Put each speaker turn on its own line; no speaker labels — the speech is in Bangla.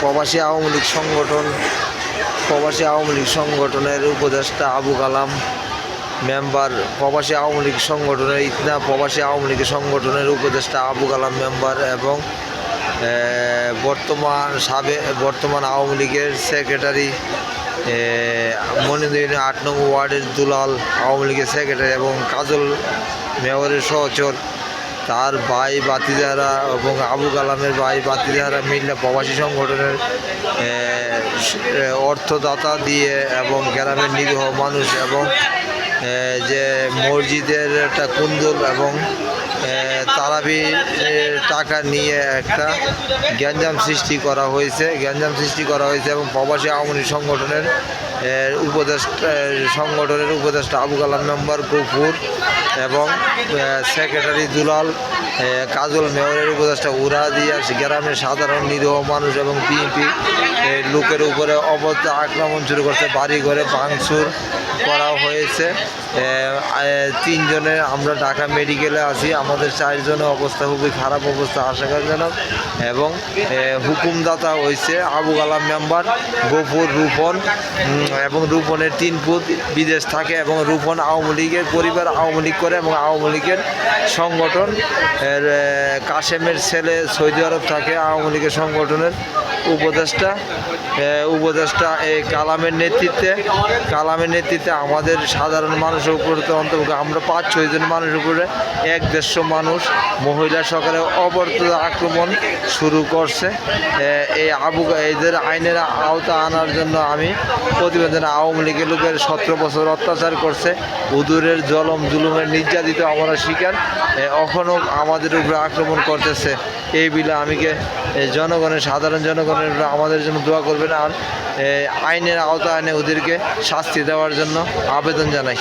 প্রবাসী আওয়ামী লীগ সংগঠন, প্রবাসী আওয়ামী লীগ সংগঠনের উপদেষ্টা আবু কালাম, মেম্বার প্রবাসী আওয়ামী লীগ সংগঠনের ইতনা, প্রবাসী আওয়ামী লীগ সংগঠনের উপদেষ্টা আবু কালাম মেম্বার এবং বর্তমান সাবে, বর্তমান আওয়ামী লীগের সেক্রেটারি মনিদিন আট নং ওয়ার্ডের দুলাল আওয়ামী লীগের সেক্রেটারি এবং কাজল মেয়রের সহচর তার ভাই বাতিদারা এবং আবু কালামের ভাই বাতিদারা মিল্লা প্রবাসী সংগঠনের অর্থদাতা দিয়ে এবং গ্রামের নিরীহ মানুষ এবং যে মসজিদের একটা কুন্দল এবং তারাবি টাকা নিয়ে একটা গ্যাঞ্জাম সৃষ্টি করা হয়েছে, গ্যাঞ্জাম সৃষ্টি করা হয়েছে এবং প্রবাসী আওয়ামী সংগঠনের উপদেষ্টা সংগঠনের উপদেষ্টা আবু কালাম মেম্বার গফুর এবং সেক্রেটারি দুলাল কাজল মেয়রের উপদেষ্টা উড়া দিয়া গ্রামের সাধারণ নিরীহ মানুষ এবং বিএনপি লোকের উপরে অবস্থা আক্রমণ শুরু করছে। বাড়ি ঘরে ভাঙচুর করা হয়েছে। এ, এ, তিনজনে আমরা ঢাকা মেডিকেলে আছি। আমাদের চারজনের অবস্থা খুবই খারাপ অবস্থা আশঙ্কাজনক। এবং হুকুমদাতা হয়েছে আবু কালাম মেম্বার গফুর রূপন। এবং রূপনের তিন পুত বিদেশ থাকে এবং রূপন আওয়ামী লীগের পরিবার আওয়ামী লীগ করে এবং আওয়ামী লীগের সংগঠন কাশেমের ছেলে সৌদি আরব থাকে আওয়ামী লীগের সংগঠনের। উপদেষ্টা উপদেষ্টা এই কালামের নেতৃত্বে কালামের নেতৃত্বে আমাদের সাধারণ মানুষের উপরে তো অন্তর্ভুক্ত আমরা পাঁচ ছয়জন মানুষের উপরে এক দেড়শো মানুষ মহিলা সকালে অবর্ত আক্রমণ শুরু করছে। এই আবু, এদের আইনের আওতা আনার জন্য আমি প্রতিবেদনে আওয়ামী লীগের লোকের সতেরো বছর অত্যাচার করছে। উদুরের জলম, জুলুমের নির্যাতিত আমরা শিকার। এখনও আমাদের উপরে আক্রমণ করতেছে। এই বিলে আমিকে জনগণের, সাধারণ জনগণের আমাদের জন্য দোয়া করবেন আর আইনের আওতা আনে ওদেরকে শাস্তি দেওয়ার জন্য আবেদন জানাই।